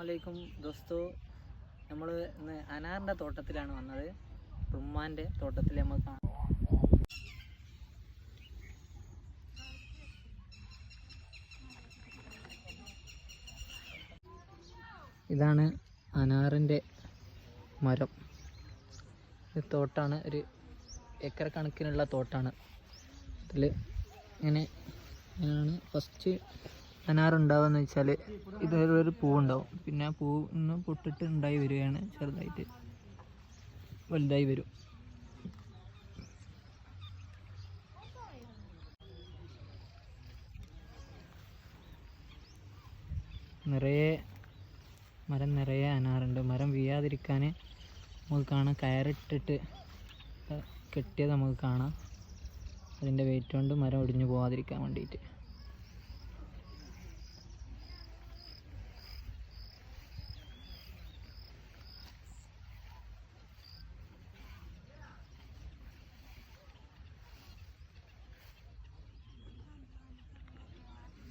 അസ്സലാമലൈക്കും ദോസ്തോ. നമ്മൾ ഇന്ന് അനാറിന്റെ തോട്ടത്തിലാണ് വന്നത്. റുമ്മാന്റെ തോട്ടത്തിൽ നമ്മൾ കാണാം. ഇതാണ് അനാറിന്റെ മരം. തോട്ടാണ് ഒരു ഏക്കർ കണക്കിനുള്ള തോട്ടാണ്. ഇതിൽ ഇങ്ങനെ ഇങ്ങനെയാണ് ഫസ്റ്റ് അനാറുണ്ടാവുക വെച്ചാൽ ഇതൊരു പൂവുണ്ടാവും. പിന്നെ ആ ഒന്ന് പൊട്ടിട്ട് ഉണ്ടായി വരികയാണ്. ചെറുതായിട്ട് വലുതായി വരും. നിറയെ മരം നിറയെ അനാറുണ്ട്. മരം വീഴാതിരിക്കാൻ നമുക്ക് കാണാം. കയറിട്ടിട്ട് കെട്ടിയത് നമുക്ക് കാണാം. അതിന്റെ വെയിറ്റ് കൊണ്ട് മരം ഒടിഞ്ഞു പോകാതിരിക്കാൻ വേണ്ടിയിട്ട്.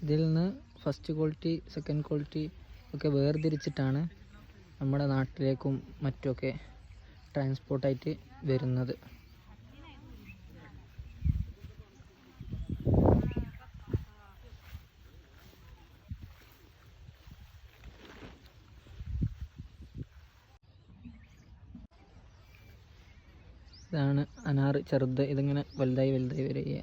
ഇതിൽ നിന്ന് ഫസ്റ്റ് ക്വാളിറ്റി സെക്കൻഡ് ക്വാളിറ്റി ഒക്കെ വേർതിരിച്ചിട്ടാണ് നമ്മുടെ നാട്ടിലേക്കും മറ്റുമൊക്കെ ട്രാൻസ്പോർട്ടായിട്ട് വരുന്നത്. ഇതാണ് അനാറ് ചെറുത്. ഇതിങ്ങനെ വലുതായി വലുതായി വരിക.